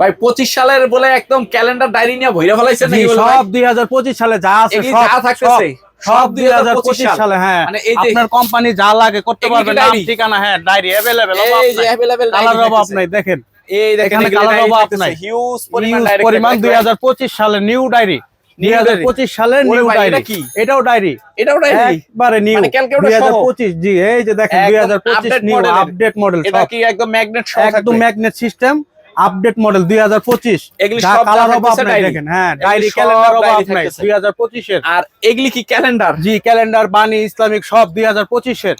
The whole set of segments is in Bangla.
ভাই পঁচিশ সালের বলে একদম ক্যালেন্ডার ডায়েরি নিয়ে ভইরা ফেলাইছেন নাকি সব দুই হাজার পঁচিশ সালে যা আছে সব যা থাকতেছে, সব- 2025 সালে। হ্যাঁ। আপনার কোম্পানি যা লাগে করতে এগুলি পারবেন। নাম ঠিকানা হ্যাঁ ডায়েরি অ্যাভেলেবেল এই যে available কালার অভাব নাই দেখেন। এই দেখেন কালার অভাব নাই। huge পরিমাণ Huge পরিমাণ থাকতেছে। দুই হাজার পঁচিশ সালে নিউ ডায়েরি সালের ডায়েরি কি? এটাও ডায়েরি এটাও ডায়েরি একবারে নিউ মানে জি এই যে দেখেন একদম দুই হাজার পঁচিশ update নিউ আপডেট মডেল এটা কি একদম ম্যাগনেট সহ একদম ম্যাগনেট সিস্টেম আপডেট মডেল দুই হাজার এগুলি সব কালার দেখেন হ্যাঁ ক্যালেন্ডার আর এগুলি কি ক্যালেন্ডার জি ক্যালেন্ডার ইসলামিক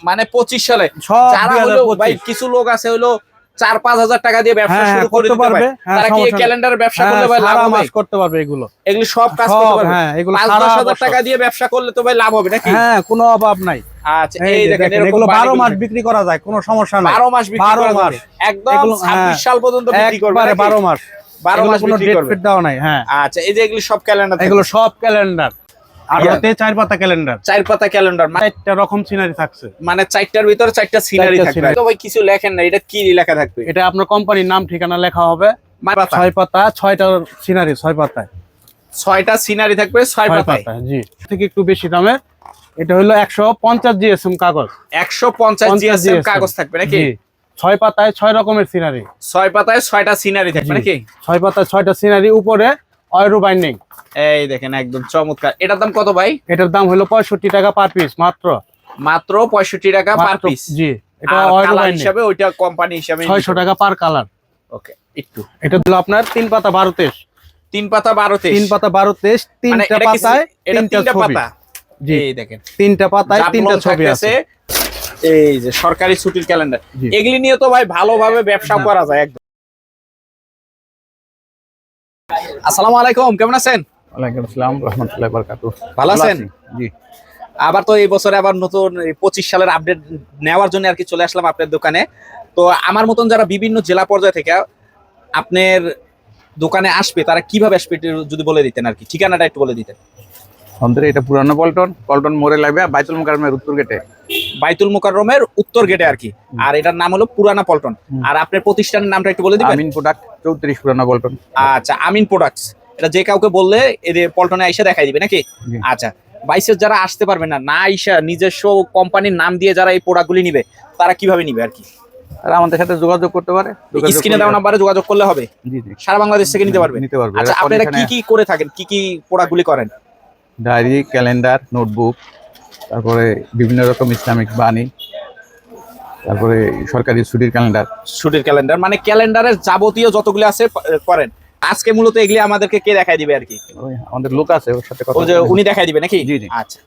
মানে পঁচিশ সালে। সব যারা হলো ভাই কিছু লোক আছে হলো চার পাঁচ হাজার টাকা দিয়ে ব্যবসা হ্যাঁ, শুরু হ্যাঁ, করতে পারবে। পারবে। হ্যাঁ, তারা কি ক্যালেন্ডার ব্যবসা করলে ভাই লাভ মাস করতে পারবে এগুলো। এগুলো সব কাজ করতে পারবে? হ্যাঁ, এগুলো। টাকা দিয়ে ব্যবসা করলে তো ভাই লাভ হবে নাকি? হ্যাঁ কোনো অভাব নাই। আচ্ছা এই দেখেন এগুলো মাস বিক্রি করা যায় কোনো সমস্যা নাই। মাস বিক্রি মাস। একদম হ্যাঁ। সাল পর্যন্ত বিক্রি করবে একবারে মাস। বারো এগুলো মাস কোনো ডেট ফিট দেওয়া নাই হ্যাঁ। আচ্ছা এই যে এগুলো সব ক্যালেন্ডার এগুলো সব ক্যালেন্ডার আর। ওতে চার পাতা ক্যালেন্ডার চার পাতা ক্যালেন্ডার চারটা রকম সিনারি থাকছে। মানে চারটার ভিতরে চারটা সিনারি থাকবে। তো ভাই কিছু লেখেন না এটা কি লেখা থাকবে? এটা আপনার কোম্পানির নাম ঠিকানা লেখা হবে। মানে ছয় পাতা ছয়টা সিনারি ছয় পাতায়। ছয়টা সিনারি থাকবে ছয় পাতায়। পাতায় জি। থেকে একটু বেশি দামের এটা হলো একশো পঞ্চাশ জিএসএম কাগজ। একশো পঞ্চাশ জিএসএম কাগজ থাকবে নাকি? ছয় পাতায় ছয় রকমের সিনারি ছয় পাতায় ছয়টা সিনারি থাকবে নাকি? ছয় পাতায় ছয়টা সিনারি উপরে অয়েরো বাইন্ডিং এই দেখেন একদম চমৎকার। এটার দাম কত ভাই? এটার দাম হলো পঁয়ষট্টি টাকা পার পিস মাত্র। মাত্র পঁয়ষট্টি টাকা পার পিস জি। এটা অয়েরো বাইন্ডিং হিসাবে ওইটা কোম্পানি হিসাবে ছয়শো টাকা পার কালার ওকে একটু। এটা হলো আপনার তিন পাতা বারো তেইশ। তিন পাতা বারো তেইশ। তিন পাতা বারো তেইশ মানে তিনটা পাতায় তিনটা পাতা? এই দেখেন। তিনটা পাতায় তিনটা ছবি আছে। এই যে সরকারি ছুটির ক্যালেন্ডার এগুলি নিয়ে তো ভাই ভালোভাবে ব্যবসা। করা যায় একদম। আসসালামু আলাইকুম কেমন আছেন? ওয়ালাইকুম আসসালাম রহমতুল্লাহ বারকাতু। ভালো আছেন? জি। আবার তো এই বছরে আবার নতুন পঁচিশ সালের আপডেট নেওয়ার জন্য আর কি চলে আসলাম আপনার দোকানে। তো আমার মতন যারা বিভিন্ন জেলা পর্যায়ে থেকে আপনার দোকানে আসবে তারা কীভাবে আসবে যদি বলে দিতেন আর কি। ঠিকানাটা একটু বলে দিতেন। আমাদের এটা পুরানো পল্টন পল্টন মোড়ে লাগবে বাইতুল মুকারমের উত্তর গেটে। বাইতুল মোকাররমের উত্তর গেটে আর কি। আর এটার নাম হলো পুরানা পল্টন। আর আপনার প্রতিষ্ঠানের নামটা একটু বলে দিবেন? আমিন প্রোডাক্ট চৌত্রিশ পুরানো পল্টন। আচ্ছা আমিন প্রোডাক্টস এটা যে কাউকে বললে এদের পল্টনে আইসা দেখাই দিবে নাকি? আচ্ছা বাইশের যারা আসতে পারবে না না আইসা নিজস্ব কোম্পানির নাম দিয়ে যারা এই প্রোডাক্টগুলি নিবে তারা কীভাবে নিবে আর কি? আর আমাদের সাথে যোগাযোগ করতে পারে স্ক্রিনে দেওয়া নাম্বারে যোগাযোগ করলে হবে? সারা বাংলাদেশ থেকে নিতে পারবে? নিতে পারবে। আচ্ছা আপনারা কি কি করে থাকেন? কি কি প্রোডাক্টগুলি করেন? ডায়েরি ক্যালেন্ডার নোটবুক তারপরে বিভিন্ন রকম ইসলামিক বাণী তারপরে সরকারি ছুটির ক্যালেন্ডার। ছুটির ক্যালেন্ডার মানে ক্যালেন্ডারের যাবতীয় যতগুলো আছে করেন। আজকে মূলত এগুলি আমাদেরকে কে দেখাই দিবে আর কি? আমাদের লোক আছে ওর সাথে কথা ও যে উনি দেখাই দিবে নাকি? জি, জি। আচ্ছা।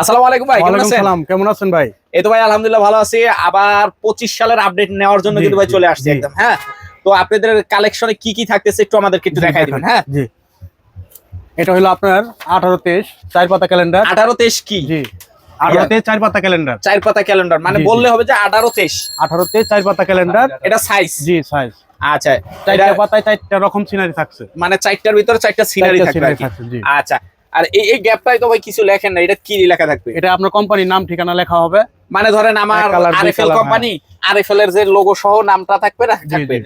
আসসালামু আলাইকুম ভাই কেমন আছেন? সালাম কেমন আছেন ভাই? এই তো ভাই আলহামদুলিল্লাহ ভালো আছি। আবার পঁচিশ সালের আপডেট নেওয়ার জন্য কিন্তু ভাই চলে আসছে। একদম হ্যাঁ? তো আপনাদের কালেকশনে কি কি থাকতেছে একটু আমাদেরকে একটু দেখাই দিবেন হ্যাঁ? জি। এটা হলো আপনার আঠারো তেইশ চার পাতা ক্যালেন্ডার আঠারো তেইশ কি? জি চার পাতা ক্যালেন্ডার চার পাতা ক্যালেন্ডার মানে। বললে হবে যে আঠারো তেইশ। চার পাতা ক্যালেন্ডার এটা সাইজ জি সাইজ আচ্ছা চারটা পাতায় চারটা রকম সিনারি থাকছে। মানে চারটার ভিতরে চারটা সিনারি থাকবে। আচ্ছা আর এই এই গ্যাপটাই তো ভাই কিছু লেখেন না এটা কি লেখা থাকবে? এটা আপনার কোম্পানির নাম ঠিকানা লেখা হবে। মানে ধরেন আমার আরএফএল কোম্পানি আরএফএল এর যে লোগো সহ নামটা থাকবে না? থাকবে।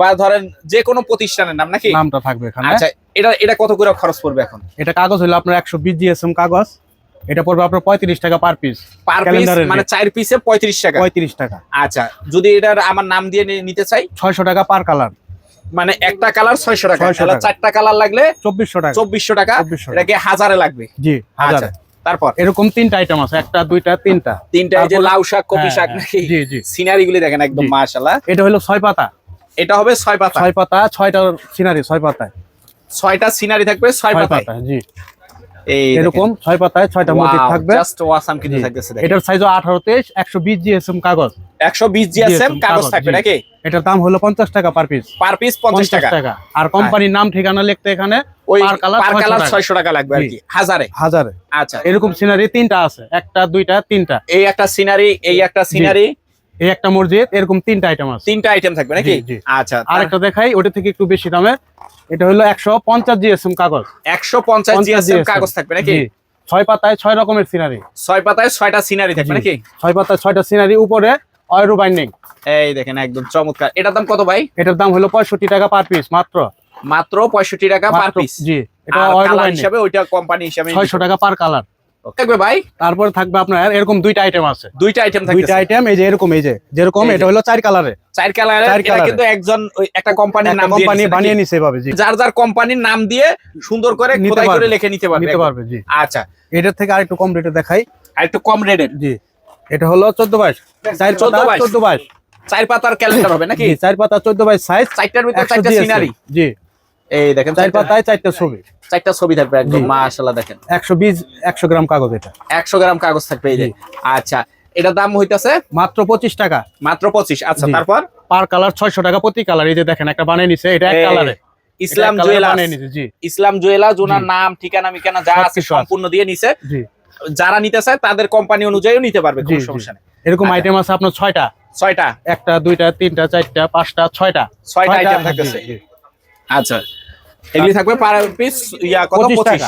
বা ধরেন যে কোনো প্রতিষ্ঠানের নাম নাকি? নামটা থাকবে এখানে। আচ্ছা এটা এটা কত করে খরচ পড়বে এখন? এটা কাগজ হলো আপনার একশো বিশ জিএসএম কাগজ। এটা পড়বে আপনার পঁয়ত্রিশ টাকা পার পিস পার পিস মানে চার পিসে পঁয়ত্রিশ টাকা? পঁয়ত্রিশ টাকা। আচ্ছা যদি এটার আমার নাম দিয়ে নিতে চাই? ছয়শো টাকা পার কালার মানে একটা কালার ছয়শো টাকা। তাহলে চারটা কালার লাগলে চব্বিশশো টাকা। চব্বিশশো টাকা। 2400 এটা কি হাজারে লাগবে। জি হাজার। আচ্ছা তারপর? এরকম তিনটা আইটেম আছে একটা দুইটা তিনটা। তিনটা এই যে লাউ শাক কপি হ্যাঁ, শাক হ্যাঁ, নাকি? জি জি। সিনারি গুলি দেখেন একদম জি। মাশাল্লাহ এটা হলো ছয় পাতা। এটা হবে ছয় পাতা। ছয় পাতা ছয়টা সিনারি ছয় পাতায়। ছয়টা সিনারি থাকবে ছয় পাতায়। পাতা জি। এরকম ছয় পাতায় ছয়টা মসজিদ থাকবে। জাস্ট ওয়াসাম কিন্তু। থাকতেছে দেখেন। এটার সাইজ আঠারো তেইশ একশো বিশ জিএসএম কাগজ। একশো বিশ জিএসএম GSM কাগজ থাকবে নাকি? এটার দাম হলো পঞ্চাশ টাকা পার পিস পার পিস পঞ্চাশ টাকা। আর কোম্পানির নাম ঠিকানা লিখতে এখানে ওই পার কালার টাকা। ছয়শো টাকা লাগবে আর কি হাজারে। হাজারে। আচ্ছা। এরকম সিনারি তিনটা আছে একটা দুইটা তিনটা। এই একটা সিনারি এই একটা সিনারি এই একটা মসজিদ এরকম তিনটা আইটেম আছে। তিনটা আইটেম থাকবে নাকি। আচ্ছা আরেকটা দেখাই ওটা থেকে একটু বেশি দামের। এটা হলো একশো পঞ্চাশ জিএসএম কাগজ। একশো পঞ্চাশ জিএসএম কাগজ থাকবে নাকি? ছয় পাতায় ছয় রকমের সিনারি ছয় পাতায় ছয়টা সিনারি থাকবে নাকি? ছয় পাতায় ছয়টা সিনারি উপরে অয়েরো বাইন্ডিং এই দেখেন একদম চমৎকার। এটার দাম কত ভাই? এটার দাম হলো পঁয়ষট্টি টাকা পার পিস মাত্র। মাত্র পঁয়ষট্টি টাকা পার পিস জি। এটা অয়েরো হিসাবে ওইটা কোম্পানি হিসাবে ছয়শো টাকা পার কালার থাকবে ভাই? তারপরে থাকবে আপনার এরকম দুইটা আইটেম আছে। দুইটা আইটেম দুইটা আইটেম এই যে এরকম এই যে যেরকম এটা হলো চার কালারে চার কালার এটা কিন্তু একজন একটা কোম্পানির নাম কোম্পানি বানিয়ে? নিছে এভাবে জি। যার যার কোম্পানির নাম দিয়ে সুন্দর করে খোদাই করে লিখে নিতে পারবে। নিতে পারবে জি। আচ্ছা। এটার থেকে আরেকটু কম রেটে দেখাই। আর একটু কম রেটের জি। এটা হলো চোদ্দ বাইশ। চার 14 পাতা বাইশ। চোদ্দ বাইশ। চার পাতার ক্যালেন্ডার হবে নাকি? চার পাতা চোদ্দ বাইশ সাইজ চারটার ভিতরে চারটা সিনারি জি। এই দেখেন চার পাতায় চারটা ছবি। চারটা ছবি থাকবে একদম। মাশাআল্লাহ দেখেন। একশো বিশ একশো গ্রাম কাগজ এটা। একশো গ্রাম কাগজ থাকবে এই যে। আচ্ছা এটার দাম হইতাছে? মাত্র পঁচিশ টাকা। মাত্র পঁচিশ। আচ্ছা তারপর? পার কালার ছয়শো টাকা প্রতি কালার। এই যে দেখেন একটা বানিয়ে নিছে এটা এক কালারে। ইসলাম এটা জুয়েলার্স। ইসলাম জুয়েলার্স ওনার নাম ঠিকানা মিকানা যা আছে। সম্পূর্ণ দিয়ে নিছে। জি। যারা নিতে চায় তাদের কোম্পানি অনুযায়ীও নিতে পারবে কোনো সমস্যা নেই। এরকম আচ্ছা। আইটেম আছে আপনার ছয়টা। ছয়টা? একটা দুইটা তিনটা চারটা পাঁচটা ছয়টা। ছয়টা ছয়টা, আইটেম থাকতেছে। আচ্ছা। এগুলি থাকবে পার পিস ইয়া কত? পঁচিশ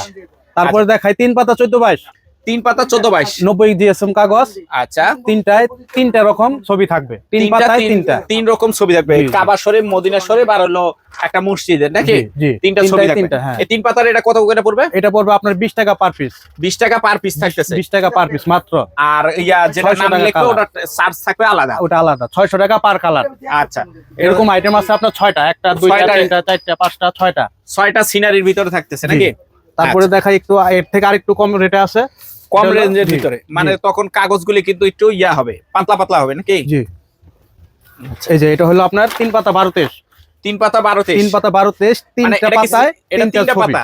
তারপরে দেখাই তিন পাতা চোদ্দ বাইশ। তিন পাতা চোদ্দ বাইশ। নব্বই জিএসএম কাগজ। আচ্ছা। তিনটায় তিনটা রকম ছবি থাকবে। তিন পাতায় তিনটা। তিন রকম ছবি থাকবে। কাবা শরীফ মদিনা শরীফ আর হলো একটা মসজিদের নাকি। তিনটা ছবি থাকবে। তিনটা, হ্যাঁ। এই তিন পাতার এটা কত করে পড়বে? এটা পড়বে আপনার বিশ টাকা পার পিস বিশ টাকা পার পিস থাকতেছে। বিশ টাকা পার পিস মাত্র। আর ইয়া যেটা 600 নাম টাকা ওটা চার্জ থাকবে আলাদা। ওটা আলাদা। ছয়শো টাকা পার কালার আচ্ছা। এরকম আইটেম আছে আপনার ছয়টা। একটা দুইটা। তিনটা চারটা পাঁচটা ছয়টা। ছয়টা সিনারির ভিতরে থাকতেছে নাকি? তারপরে দেখাই একটু এর থেকে আরেকটু কম রেটে আছে। কম রেঞ্জের ভিতরে। মানে তখন কাগজগুলি কিন্তু একটু ইয়া হবে পাতলা পাতলা হবে নাকি? জি। এই যে এটা হলো আপনার তিন পাতা বারো তেইশ। তিন পাতা বারো তিন পাতা বারো তেইশ মানে তিনটা পাতায় তিনটা পাতা?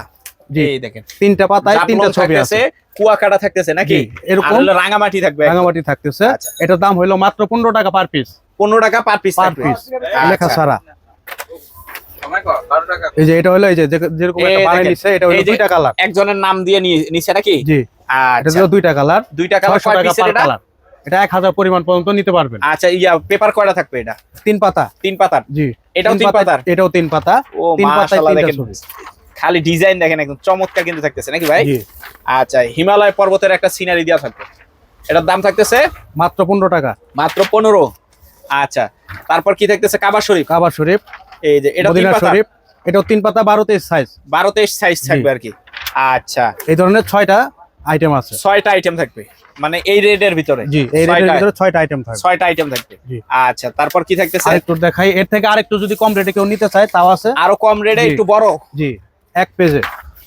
জি। এই দেখেন। তিনটা পাতায় তিনটা ছবি আছে। কুয়াকাটা থাকতেছে নাকি? এরকম রাঙামাটি থাকবে। রাঙামাটি থাকতেছে। আচ্ছা। এটার দাম হলো মাত্র পনেরো টাকা পার পিস। পনেরো টাকা পার পিস পার পিস। লেখা আচ্ছা। এই যে এটা হলো এই যে যেরকম একটা দেখেন, নিচ্ছে এটা হলো দুইটা কালার একজনের নাম দিয়ে নিছে নাকি? জি। এটা আচ্ছা। হলো দুইটা কালার দুইটা কালার ছয়শো কয় টাকা পার কালার এটা? এক হাজার পরিমাণ পর্যন্ত নিতে পারবেন। আচ্ছা ইয়া পেপার কয়টা থাকবে এটা? তিন পাতা। তিন পাতার? জি। এটাও তিন পাতা-? এটাও তিন পাতা। তিন দেখেন। খালি ডিজাইন দেখেন একদম চমৎকার কিন্তু থাকতেছে নাকি ভাই? আচ্ছা হিমালয় পর্বতের একটা সিনারি দেওয়া থাকবে। এটার দাম থাকতেছে? মাত্র পনেরো টাকা। মাত্র পনেরো। আচ্ছা তারপর কি থাকতেছে? কাবা শরীফ। কাবার শরীফ। এই যে এটা তিন মদিনা পাতা? শরীফ এটাও তিন পাতা বারো তেইশ সাইজ বারো তেইশ সাইজ থাকবে আর কি। আচ্ছা। এই ধরনের ছয়টা আইটেম আছে। ছয়টা আইটেম থাকবে। মানে এই রেডের ভিতরে? জি এই ছয়টা- ভিতরে ছয়টা আইটেম থাকবে। ছয়টা আইটেম থাকবে। আচ্ছা তারপর কি থাকতেছে? আরেকটু দেখাই এর থেকে আরেকটু যদি কম রেটে কেউ নিতে চায় তাও আছে। আরও কম রেটে একটু বড়? জি এক পেজে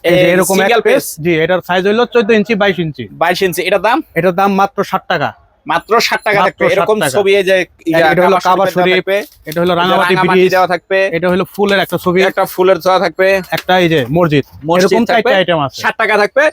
এই যে এরকম এক পেজ জি এটার সাইজ হলো চোদ্দ ইঞ্চি বাইশ ইঞ্চি। বাইশ ইঞ্চি এটার দাম? এটার দাম মাত্র ষাট টাকা। মাত্র ষাট টাকা থাকবে। এরকম ছবি এই যে এটা হলো কাবা শরীফ, এটা হলো রাঙামাটি ব্রিজ দেওয়া থাকবে। এটা হলো ফুলের একটা ছবি। একটা ফুলের দেওয়া থাকবে। একটা এই যে মসজিদ। এরকম আইটেম আছে। টাকা থাকবে।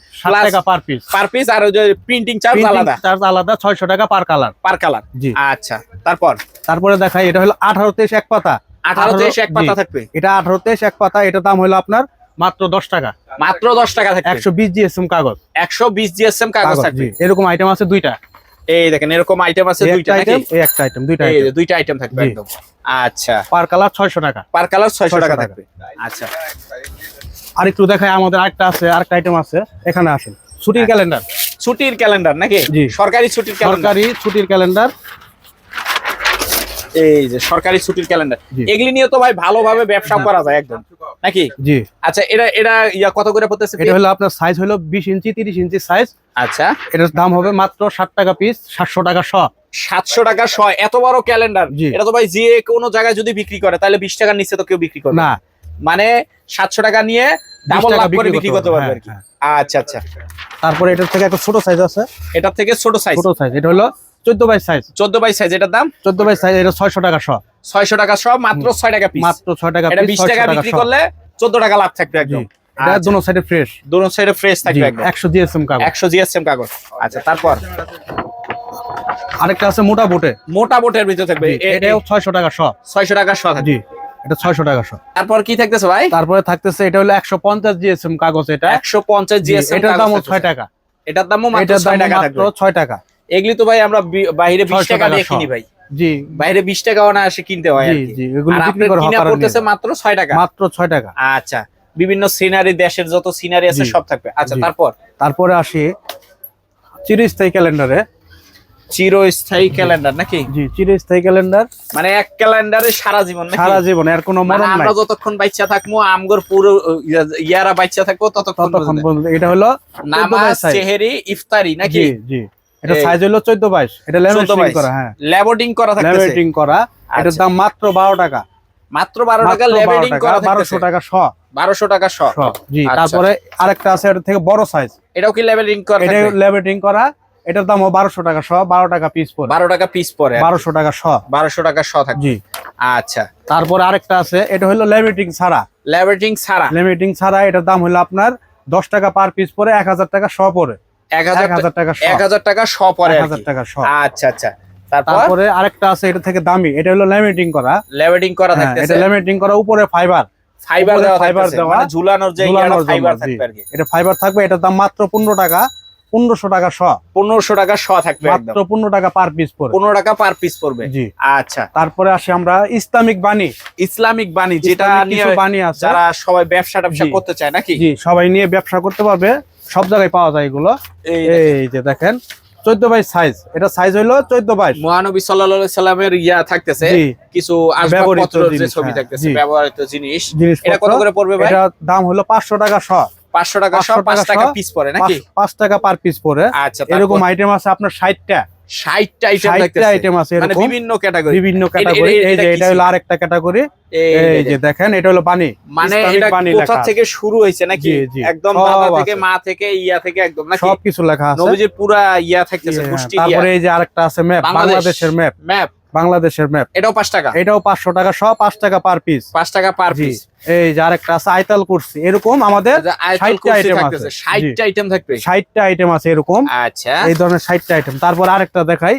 টাকা পার পিস পার পিস আর ওই যে প্রিন্টিং চার্জ আলাদা। চার্জ আলাদা ছয়শো টাকা পার কালার পার কালার জি। আচ্ছা তারপর? তারপরে দেখাই এটা হলো আঠারো তেইশ এক পাতা। আঠারো তেইশ এক পাতা থাকবে। এটা আঠারো তেইশ এক পাতা এটা দাম হলো আপনার মাত্র দশ টাকা। মাত্র দশ টাকা থাকবে। একশো বিশ জিএসএম কাগজ। একশো বিশ জিএসএম কাগজ কাগজ থাকবে। এরকম আইটেম আছে দুইটা। এই দেখেন এরকম আইটেম আছে দুইটা আইটেম এই একটা আইটেম দুইটা এই আইটেম দুইটা আইটেম থাকবে একদম। আচ্ছা। পার কালার ছয়শো টাকা। পার কালার 600 টাকা। থাকবে। আচ্ছা। আর একটু দেখাই আমাদের আরেকটা আছে আরেকটা আইটেম আছে। এখানে আসেন। ছুটির ক্যালেন্ডার ছুটির ক্যালেন্ডার নাকি? সরকারি ছুটির ক্যালেন্ডার সরকারি ছুটির ক্যালেন্ডার এই যে সরকারি ছুটির ক্যালেন্ডার এগুলি নিয়ে তো ভাই ভালোভাবে ব্যবসা করা যায় একদম। নাকি? জি। আচ্ছা এটা এটা ইয়া কত করে পড়তেছে? এটা হলো আপনার সাইজ হলো বিশ ইঞ্চি তিরিশ ইঞ্চি সাইজ আচ্ছা। এটার দাম হবে মাত্র ষাট টাকা পিস সাতশো টাকা শ। সাতশো টাকা ছয় এত বড় ক্যালেন্ডার এটা তো ভাই যে কোনো জায়গায় যদি বিক্রি করে তাহলে বিশ টাকার নিচে তো কেউ বিক্রি করবে না। মানে সাতশো টাকা নিয়ে ডাবল লাভ করে বিক্রি করতে পারবে আর কি। হ্যাঁ, হ্যাঁ। আচ্ছা আচ্ছা। তারপরে এটার থেকে একটা ছোট সাইজ আছে। এটার থেকে ছোট সাইজ ছোট সাইজ এটা হলো চোদ্দ বাই সাইজ চোদ্দ বাই সাইজ এটার দাম? চোদ্দ বাই সাইজ এটা ছয়শো টাকা শ। ছয়শো টাকা সব মাত্র ছয় টাকা পিস মাত্র ছয় টাকা পিস বিশ টাকা বিক্রি করলে চোদ্দ টাকা লাভ থাকবে একদম। এটা আচ্ছা। দোনো সাইডে ফ্রেশ দোনো সাইডে ফ্রেশ থাকবে একদম। একশো জিএসএম কাগজ। একশো জিএসএম কাগজ। আচ্ছা তারপর? আরেকটা আছে মোটা বোটে। মোটা বোটের ভিতরে থাকবে। এটাও ছয়শো টাকা শ ছয়শো টাকা শ থাকবে জি এটা ছয়শো টাকা শ তারপর কি থাকতেছে ভাই? তারপরে থাকতেছে এটা হলো একশো পঞ্চাশ জিএসএম কাগজ এটা। একশো পঞ্চাশ জি, জিএসএম এটার দামও ছয় টাকা। এটার দামও মাত্র এটার দাম ছয় টাকা থাকবে। ছয় টাকা। এগুলি তো ভাই আমরা বাইরে বিশ 600 টাকা টাকা দিয়ে কিনি ভাই। জি। বাইরে বিশ টাকাও না আসে কিনতে হয় আর কি। জি এগুলো আর বিক্রি করা হকার মাত্র ছয় টাকা। মাত্র ছয় টাকা। আচ্ছা বিভিন্ন সিনারি দেশের যত সিনারি আছে সব থাকবে। আচ্ছা তারপর? তারপরে আসি চিরস্থায়ী ক্যালেন্ডারে চিরস্থায়ী ক্যালেন্ডার নাকি? জি চিরস্থায়ী ক্যালেন্ডার মানে এক ক্যালেন্ডারে সারা জীবন সারা জীবন এর কোনো মানে মরণ নাই। আমরা যতক্ষণ বাচ্চা থাকব আমগর পুরো ইয়ারা বাচ্চা থাকব ততক্ষণ পর্যন্ত। এটা হলো নামাজ চেহারি ইফতারি নাকি? জি জি। এটা সাইজ হলো চোদ্দ বাইশ। এটা 14 করা হ্যাঁ। ল্যাবোডিং করা থাকতেছে। ল্যামিনেটিং করা। এটার আচ্ছা। দাম মাত্র বারো টাকা। মাত্র 12 টাকা 12 করা টাকা বারোশো টাকা শ 1200 টাকা শ জি আচ্ছা। তারপরে আরেকটা আছে এটা থেকে বড় সাইজ এটাও কি ল্যাবোডিং করা এটা থাকবে? করা এটার দাম বারোশো টাকা শ বারো টাকা পিস পরে। 12 টাকা পিস পড়ে বারোশো টাকা শ 1200 টাকা শ থাকবে। জি। আচ্ছা। তারপরে আরেকটা আছে এটা হলো ল্যামিনেটিং ছাড়া। ল্যাবোডিং ছাড়া। ল্যামিনেটিং ছাড়া এটার দাম হলো আপনার দশ টাকা পার পিস পরে এক হাজার টাকা শ পরে। 1000 এক হাজার টাকা শ 1000 টাকা শ পড়ে এক হাজার। টাকা শ আচ্ছা আচ্ছা। তারপর? আরেকটা আছে এটা থেকে দামি। এটা হলো ল্যামিনেটিং করা। ল্যাবোডিং করা হ্যাঁ, থাকতেছে। এটা ল্যামিনেটিং করা উপরে ফাইবার ফাইবার দেওয়া থাকতেছে দেওয়া, মানে ঝুলানোর যে ফাইবার। থাকবে আর কি। এটা ফাইবার থাকবে এটার দাম মাত্র পনেরো টাকা পনেরোশো টাকা শ। 1500 টাকা শ থাকবে একদম। মাত্র পনেরো টাকা পার পিস পরে 15 টাকা পার পিস পড়বে। জি। আচ্ছা। তারপরে আসি আমরা ইসলামিক বাণী। ইসলামিক বাণী যেটা নিয়ে বাণী আছে। যারা সবাই ব্যবসা ট্যাবসা জি। করতে চায় নাকি? জি সবাই নিয়ে ব্যবসা করতে পারবে। সব জায়গায় পাওয়া যায় এগুলো। এই যে দেখেন। চোদ্দ বাইশ সাইজ এটা সাইজ হইল চোদ্দ বাইশ মহানবী সাল্লাল্লাহু সাল্লামের ইয়া থাকতেছে। কিছু ব্যবহৃত যে ছবি হ্যাঁ, থাকতেছে ব্যবহৃত জিনিস। এটা কত করে পড়বে এটা দাম হলো পাঁচশো টাকা শ। 500 টাকা পাঁচ 500 5 টাকা পিস পরে নাকি? পাঁচ টাকা পার পিস পরে আচ্ছা এরকম আইটেম আছে আপনার ষাটটা 60টা আইটেম আছে মানে বিভিন্ন ক্যাটাগরি বিভিন্ন ক্যাটাগরি এটা- এই যে এটা হলো আরেকটা ক্যাটাগরি এই যে দেখেন এটা হলো মানে এটা কোথা থেকে শুরু নাকি। একদম থেকে মা থেকে ইয়া থেকে একদম নাকি? সবকিছু লেখা আছে। নবীজির পুরা ইয়া থাকতেছে গোষ্ঠী তারপরে এই যে আরেকটা আছে ম্যাপ বাংলাদেশের ম্যাপ। ম্যাপ। বাংলাদেশের ম্যাপ। এটাও 5 টাকা। এটাও পাঁচশো টাকা সব পাঁচ টাকা পার পিস 5 টাকা পার পিস এই যে আরেকটা আছে আইতাল করছি এরকম আমাদের 60টা কুরসি আছে। 60টা আইটেম থাকবে? ষাটটা আইটেম আছে এরকম। আচ্ছা। এই ধরনের ষাটটা আইটেম তারপর আরেকটা দেখাই।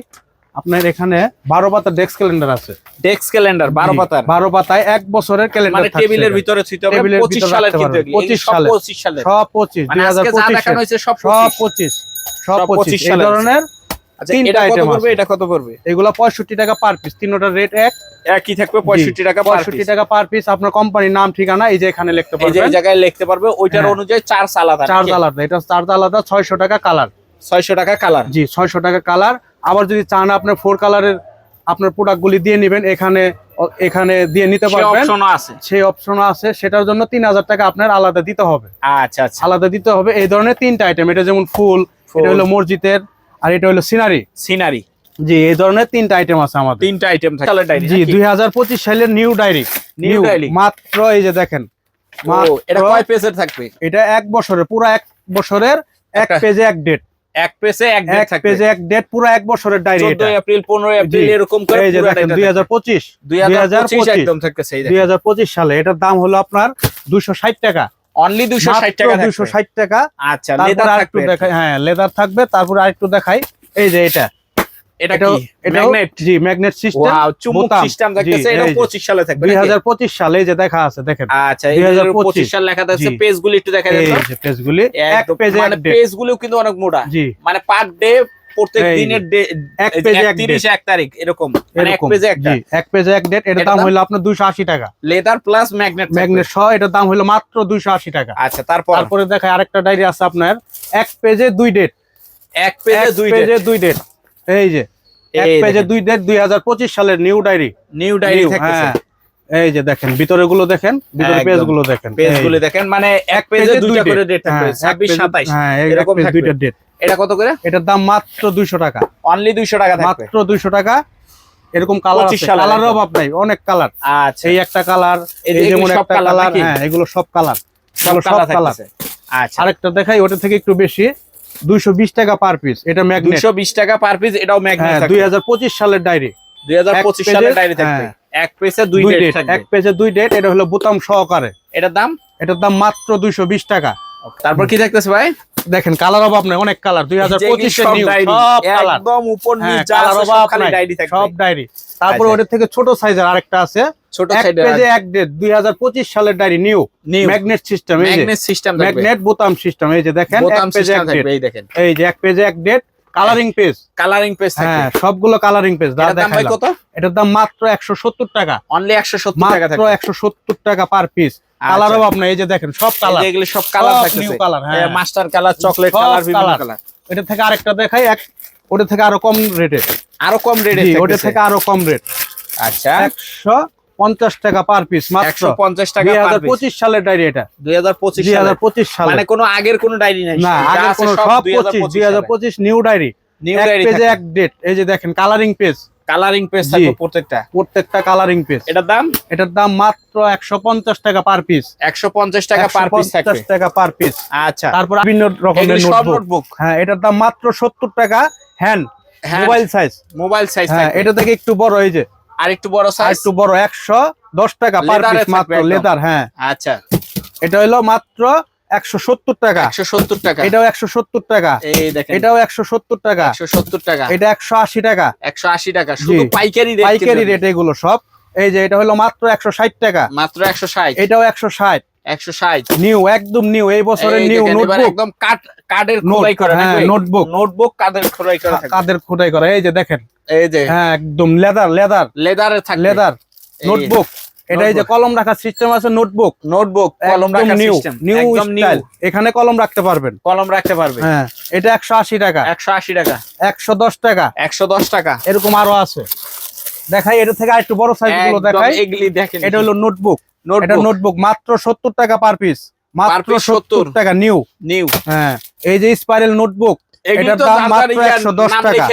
আপনার এখানে বারো পাতার ডেস্ক ক্যালেন্ডার আছে। ডেস্ক ক্যালেন্ডার 12 পাতার। বারো পাতায় এক বছরের ক্যালেন্ডার মানে টেবিলের ভিতরে হবে 25 সালের কিন্তু পারবেন। এগুলি। এগুলি 25 সব সালের। 25 সালের। সব পঁচিশ মানে দুই হাজার আজকে যা পঁচিশ দেখানো হয়েছে সব সব 25 পঁচিশ। সব সব পঁচিশ। 25 এই ধরনের আচ্ছা এটা কত পড়বে? আছে। এটা কত পড়বে? এগুলো পঁয়ষট্টি টাকা পার পিস তিনটার রেট এক। একই থাকবে 65 টাকা পার টাকা পার পিস আপনার কোম্পানির নাম ঠিকানা এই যে এখানে লিখতে এই যে জায়গায় লিখতে পারবে ওইটার হ্যাঁ। অনুযায়ী চার্জ আলাদা চার্জ আলাদা এটা চার্জ আলাদা ছয়শো টাকা কালার 600 টাকা কালার জি ছয়শো টাকা কালার আবার যদি চান আপনার ফোর কালারের আপনার প্রোডাক্ট গুলি দিয়ে নেবেন এখানে এখানে দিয়ে নিতে পারবেন। সেই অপশন আছে। সেটার জন্য তিন হাজার টাকা আপনার আলাদা দিতে হবে। আচ্ছা আচ্ছা। আলাদা দিতে হবে। এই ধরনের তিনটা আইটেম এটা যেমন ফুল ফুল। এটা হলো মসজিদের আর এটা হলো সিনারি। সিনারি। জি এই ধরনের তিনটা আইটেম আছে আমাদের। তিনটা আইটেম থাকে। কালার ডাইরি জি দুই হাজার পঁচিশ সালের নিউ ডায়েরি নিউ diary। মাত্র এই যে দেখেন। এটা কয় পেজের থাকবে? এটা এক বছরের পুরো এক বছরের এক পেজে এক ডেট এক পেজে এক ডেট এক পেজে এক ডেট পুরো এক বছরের ডায়েরি 14 এপ্রিল 15 এপ্রিল এরকম করে এই যে দেখেন data দুই হাজার পঁচিশ। থাকবে। 2025 একদম থাকতেছে এই দুই হাজার পঁচিশ সালে এটার দাম হলো আপনার দুশো ষাট টাকা। অনলি 260 টাকা দুশো থাকবে ষাট টাকা। আচ্ছা লেদার আরেকটু দেখাই হ্যাঁ লেদার থাকবে তারপর আরেকটু দেখাই। এই যে এটা। এটা কি? ম্যাগনেট জি ম্যাগনেট সিস্টেম ওয়াও চুম্বক। সিস্টেম জি, এটা 25 সালে থাকবে দুই নাকি? হাজার পঁচিশ সালে যে দেখা আছে দেখেন। আচ্ছা এই 2025 25 সাল লেখা জি। পেজগুলি একটু দেখা এই যাচ্ছে যে পেজগুলি এক পেজে মানে পেজগুলো কিন্তু অনেক মোটা। জি। মানে পার ডে প্রত্যেক দিনের এক পেজে এক 31 এক তারিখ এরকম। মানে এক পেজে একটা। এক পেজে এক ডেট এটার এটার দাম? হলো আপনার দুইশো আশি টাকা। লেদার প্লাস ম্যাগনেট ম্যাগনেট সহ এটার দাম হলো মাত্র দুইশো আশি টাকা। আচ্ছা তারপর? তারপরে দেখায় আরেকটা ডায়েরি আছে আপনার। এক পেজে দুই ডেট এক পেজে দুই পেজে দুই ডেট এই যে এক পেজে দুই ডেট দুই হাজার পঁচিশ সালের নিউ ডায়েরি নিউ ডায়েরি হ্যাঁ। এই যে দেখেন ভিতরে গুলো দেখেন ভিতরে পেজগুলো দেখেন। পেজগুলো এই। দেখেন মানে এক পেজে পেজে দুইটা করে ডেট থাকবে হ্যাঁ, 26 27 হ্যাঁ এরকম দুইটা ডেট এটা কত করে? এটার দাম মাত্র দুইশো টাকা। অনলি 200 টাকা থাকবে। মাত্র দুইশো টাকা। এরকম কালার আছে। কালারের। অভাব নাই অনেক কালার আচ্ছা। এই একটা কালার এই যেমন একটা কালার হ্যাঁ এগুলো সব কালার সব কালার আচ্ছা। আরেকটা দেখাই ওটা থেকে একটু বেশি। দুইশো বিশ টাকা পার পিস এটা ম্যাগনেট 220 টাকা পার পিস এটাও ম্যাগনেট হ্যাঁ থাকবে। দুই হাজার পঁচিশ সালের ডায়েরি 2025 এক সালের পেজে- ডায়েরি থাকবে। হ্যাঁ। এক পেজে দুই ডেট এক পেজে দুই ডেট এটা হলো বোতাম সহকারে। এটার দাম? এটার দাম মাত্র দুইশো বিশ টাকা। তারপর কি থাকতেছে ভাই? দেখেন কালার অভাব নাই অনেক কালার দুই হাজার পঁচিশের সব একদম উপর হ্যাঁ, অভাব ডায়েরি ডায়েরি তারপরে আচ্ছা। ওটার থেকে ছোট সাইজের আরেকটা আছে। ছোট পেজে এক ডেট দুই হাজার পঁচিশ সালের diary new new magnet system magnet system magnet বোতাম সিস্টেম এই যে দেখেন এক পেজে এক ডেট এই দেখেন। এই যে এক পেজে এক date colouring page colouring page হ্যাঁ সবগুলো কালারিং পেজ দাম ভাই কত? এটার দাম মাত্র একশো সত্তর টাকা। অনলি 170 টাকা মাত্র থাকবে। একশো সত্তর টাকা পার পিস কালার। অভাব নাই এই যে দেখেন সব কালার এগুলো সব কালার থাকতেছে। new colour, হ্যাঁ। মাস্টার কালার চকলেট কালার বিভিন্ন কালার এটা থেকে আরেকটা দেখাই এক ওটা থেকে আরও কম রেটে আরও কম রেটে ওটা থেকে আরও কম রেট আচ্ছা। একশো পঞ্চাশ টাকা পার পিস মাত্র। পঞ্চাশ টাকা পঁচিশ সালের ডায়েরি এটা। দুই হাজার পঁচিশ দুই হাজার পঁচিশ সালে মানে কোনো আগের কোনো ডায়েরি নাই। না আগের কোনো সব সব 2025 পঁচিশ দুই হাজার পঁচিশ নিউ ডায়েরি নিউ এক ডায়েরি পেজে এক ডেট এই যে দেখেন কালারিং পেজ কালারিং পেজ থাকবে প্রত্যেকটা। প্রত্যেকটা কালারিং পেজ এটার দাম? এটার দাম মাত্র একশো পঞ্চাশ টাকা পার পিস একশো পঞ্চাশ টাকা পার পিস থাকবে। টাকা পার পিস আচ্ছা। তারপর বিভিন্ন রকমের নোটবুক হ্যাঁ এটার দাম মাত্র সত্তর টাকা। হ্যান্ড হ্যাঁ মোবাইল সাইজ মোবাইল সাইজ হ্যাঁ এটা থেকে একটু বড় এই যে। আর একটু বড় সাইজ একটু বড় একশো দশ টাকা পার পিস মাত্র লেদার হ্যাঁ। আচ্ছা। এটা হলো মাত্র একশো সত্তর টাকা। একশো সত্তর টাকা। এটাও একশো সত্তর টাকা। এই দেখেন। এটাও একশো সত্তর টাকা। একশো সত্তর টাকা। এটা একশো আশি টাকা। একশো আশি টাকা। শুধু পাইকারি rate পাইকারি রেট এগুলো সব। এই যে এটা হলো মাত্র একশো ষাট টাকা। মাত্র একশো ষাট। এটাও একশো ষাট। একশো ষাট। নিউ একদম নিউ। এই বছরের নিউ নোটবুক একদম কাঠের নোট খোদাই করা নোটবুক নোটবুক কাঠের খোদাই করা কাদের খোদাই করা। এই যে দেখেন। এই যে হ্যাঁ একদম লেদার লেদার। লেদারের থাকবে। Leather notebook. এটা এই যে কলম রাখার সিস্টেম আছে নোটবুক। নোটবুক কলম রাখার সিস্টেম নিউ স্টাইল এখানে কলম রাখতে পারবেন। কলম রাখতে পারবে। হ্যাঁ এটা একশো আশি টাকা। একশো আশি টাকা। একশো দশ টাকা। একশো দশ টাকা। এরকম আরও আছে। দেখাই এটা থেকে আরেকটু বড় সাইজগুলো দেখাই। এগুলি দেখেন। এটা হলো নোটবুক। এটা নোটবুক মাত্র সত্তর টাকা পার পিস মাত্র সত্তর 70 টাকা নিউ নিউ হ্যাঁ এই যে স্পাইরাল নোটবুক এটার দাম মাত্র 110 নাম টাকা।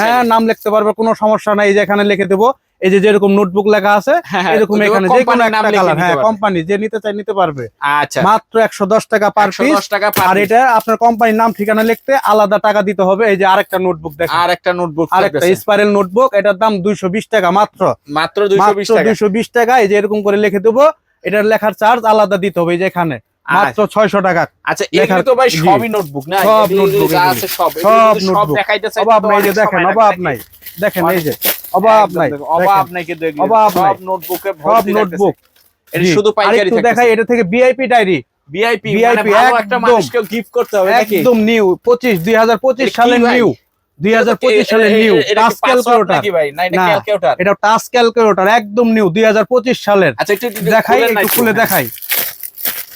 হ্যাঁ নাম লিখতে পারবে কোনো সমস্যা নাই এই যে এখানে লিখে দেবো। এই যে যেরকম নোটবুক লেখা আছে হ্যাঁ, হ্যাঁ, এরকম এখানে যে কোনো একটা কালার হ্যাঁ কোম্পানি যে নিতে চাই নিতে পারবে। আচ্ছা। মাত্র একশো দশ টাকা পার পিস দশ টাকা আর এটা আপনার কোম্পানির নাম ঠিকানা লিখতে আলাদা টাকা দিতে হবে। এই যে আরেকটা নোটবুক দেখেন। আর একটা নোটবুক আরেকটা স্পাইরাল নোটবুক এটার দাম দুইশো বিশ টাকা মাত্র। মাত্র দুইশো বিশ মাত্র টাকা। দুইশো বিশ টাকা এই যে এরকম করে লিখে দেবো। এটার লেখার চার্জ আলাদা দিতে হবে এই যে এখানে। মাত্র ছয়শো টাকা। আচ্ছা এগুলি তো ভাই সবই নোটবুক না? সব এগুলি। আছে সব সব এগুলি যদি সব notebook। দেখাইতে চাই অভাব তো নাই দেখেন অভাব নাই। দেখেন এই যে দেখেন, নাই। দেখেন। নাই অভাব সব। নোটবুকে সব নোটবুক এটা শুধু পাইকারি দেখাই এটা থেকে বিআইপি ডায়েরি ভিআইপি মানে ভালো একটা মানুষকে গিফট করতে হবে নাকি? একদম নিউ পঁচিশ দুই হাজার পঁচিশ এটা কি সালের ভাই? নিউ দুই হাজার পঁচিশ সালের নিউ টাচ ক্যালকুলেটর নাকি ভাই? না এটা। ক্যালকুলেটর এটা টাচ ক্যালকুলেটর একদম নিউ দুই হাজার পঁচিশ সালের। আচ্ছা একটু দেখাই একটু। খুলে। দেখাই।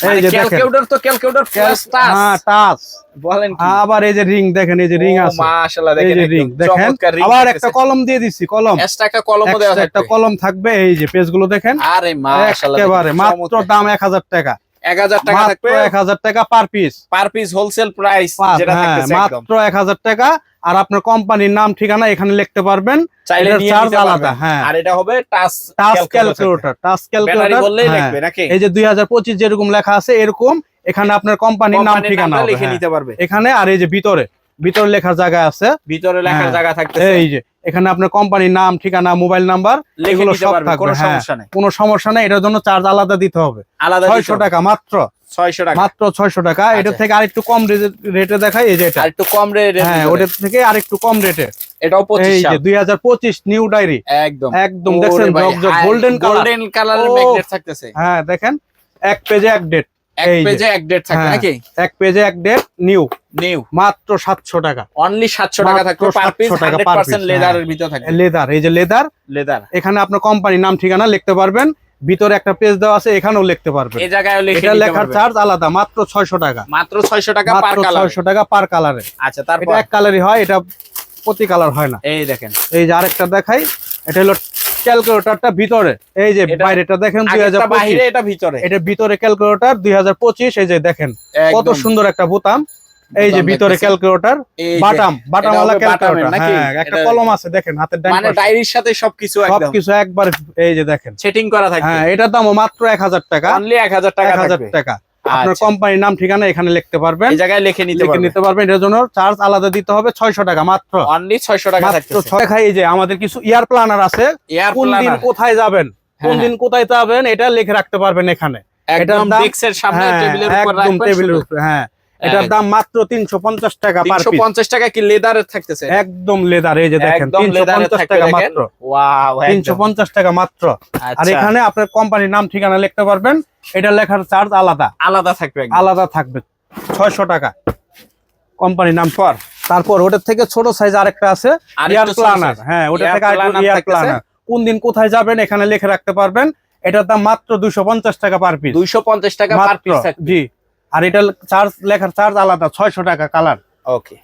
এই যে দেখেন। ক্যালকুলেটর তো ক্যালকুলেটর প্লাস টাচ হ্যাঁ টাচ বলেন কি? আবার এই যে রিং দেখেন এই যে রিং আছে। মাশাআল্লাহ এই যে রিং দেখেন। আবার একটা কলম দিয়ে দিচ্ছি কলম। এক্সট্রা একটা কলমও দেওয়া একটা কলম থাকবে এই যে পেজগুলো দেখেন। আরে মাশাআল্লাহ একেবারে মাত্র দাম এক হাজার টাকা। 1000 টাকা থাকবে? এক হাজার টাকা per piece per piece wholesale price যেটা হ্যাঁ থাকতেছে মাত্র এক হাজার টাকা আর আপনার কোম্পানির নাম ঠিকানা এখানে লিখতে পারবেন। চাইলে এটার নিয়ে charge নিতে আলাদা, আলাদা হ্যাঁ। আর এটা হবে touch touch calculator touch calculator বললেই লিখবে নাকি? এই যে দুই হাজার পঁচিশ যেরকম লেখা আছে এরকম এখানে আপনার কোম্পানির নাম ঠিকানা লিখে হ্যাঁ। নিতে পারবে। এখানে আর এই যে ভিতরে ভিতরে লেখার জায়গা আছে। ভিতরে লেখার হ্যাঁ। জায়গা থাকতেছে। এই যে এখানে আপনার কোম্পানির নাম ঠিকানা মোবাইল নাম্বার লিখে এগুলো সব থাকবে, কোনো হ্যাঁ। সমস্যা নেই। কোনো সমস্যা নেই এটার জন্য চার্জ আলাদা দিতে হবে। আলাদা ছয়শো টাকা মাত্র। 600 টাকা। মাত্র ছয়শো টাকা। আচ্ছা। থেকে আরেকটু কম রেটে দেখাই এই যে এটা। আর একটু কম রেট হ্যাঁ ওটার থেকে আরেকটু কম রেটে। এটাও এই 25 যে দুই হাজার পঁচিশ নিউ ডায়েরি। একদম। একদম দেখছেন গোল্ডেন কালার। গোল্ডেন কালারের ম্যাগনেট থাকতেছে। হ্যাঁ দেখেন এক পেজে এক ডেট এক এই পেজে এক ডেট হ্যাঁ। নাকি? এক পেজে এক ডেট নিউ। নিউ। মাত্র সাতশো টাকা। অনলি 700 টাকা মাত্র থাকবে পার পিস 700 টাকা per piece, 100% লেদারের ভিতর থাকবে। লেদার এই যে লেদার লেদার এখানে আপনার কোম্পানির নাম ঠিকানা লিখতে পারবেন। ভিতরে একটা পেজ দেওয়া আছে এখানেও লিখতে পারবে এই জায়গায় লিখে এটা লেখার চার্জ আলাদা মাত্র ছয়শো টাকা। মাত্র 600 টাকা পার মাত্র কালার ছয়শো টাকা পার কালারে আচ্ছা এটা তারপর? এক কালারই হয় এটা প্রতি কালার হয় না। এই দেখেন। এই যে আরেকটা দেখাই এটা হলো ক্যালকুলেটরটা ভিতরে। এই যে বাইরেটা দেখেন দুই হাজার আগেরটা বাইরে এটা ভিতরে। এটা ভিতরে ক্যালকুলেটর দুই হাজার পঁচিশ এই যে দেখেন। কত সুন্দর একটা বোতাম। এই যে ভিতরে। ক্যালকুলেটর বাটাম বাটাম বাটামের ক্যালকুলেটর? হ্যাঁ একটা কলম আছে দেখেন হাতের ডান মানে পাশে। ডায়েরির সাথে সবকিছু একদম। সবকিছু একবার এই যে দেখেন। সেটিং করা থাকবে। হ্যাঁ এটার দাম মাত্র এক হাজার টাকা। অনলি 1000 টাকা এক হাজার থাকবে। টাকা। আপনার আচ্ছা। কোম্পানির নাম ঠিকানা এখানে লিখতে পারবেন। এই জায়গায় লিখে নিতে লিখে নিতে পারবেন। এটার জন্য চার্জ আলাদা দিতে হবে ছয়শো টাকা মাত্র। অনলি 600 টাকা মাত্র থাকতেছে। ছয় খাই এই যে আমাদের কিছু ইয়ার প্ল্যানার আছে। কোন দিন কোথায় যাবেন? কোন হ্যাঁ, দিন কোথায় যাবেন? এটা লিখে রাখতে পারবেন এখানে। একদম দাম- ডেস্কের সামনে হ্যাঁ, টেবিলের উপর একদম রাখবেন টেবিলের। উপরে হ্যাঁ। এটার দাম মাত্র তিনশো পঞ্চাশ টাকা পার পিস 350 টাকা কি লেদারের থাকতেছে? একদম লেদার এই যে দেখেন টাকা মাত্র। ওয়াও তিনশো পঞ্চাশ টাকা মাত্র। আর আচ্ছা। এখানে আপনার কোম্পানির নাম ঠিকানা লিখতে পারবেন। এটা লেখার চার্জ আলাদা। আলাদা থাকবে আলাদা থাকবে। ছয়শো টাকা। কোম্পানির নাম পর। তারপর ওটার থেকে ছোট সাইজ আরেকটা আছে এয়ার প্ল্যানার হ্যাঁ ওটা Air থেকে আরেকটু এয়ার প্ল্যানার কোন দিন কোথায় যাবেন এখানে লিখে রাখতে পারবেন। এটার দাম মাত্র দুইশো পঞ্চাশ টাকা পার পিস 250 টাকা পার পিস জি। আর এটা চার্জ লেখার চার্জ আলাদা ছয়শো টাকা কালার ওকে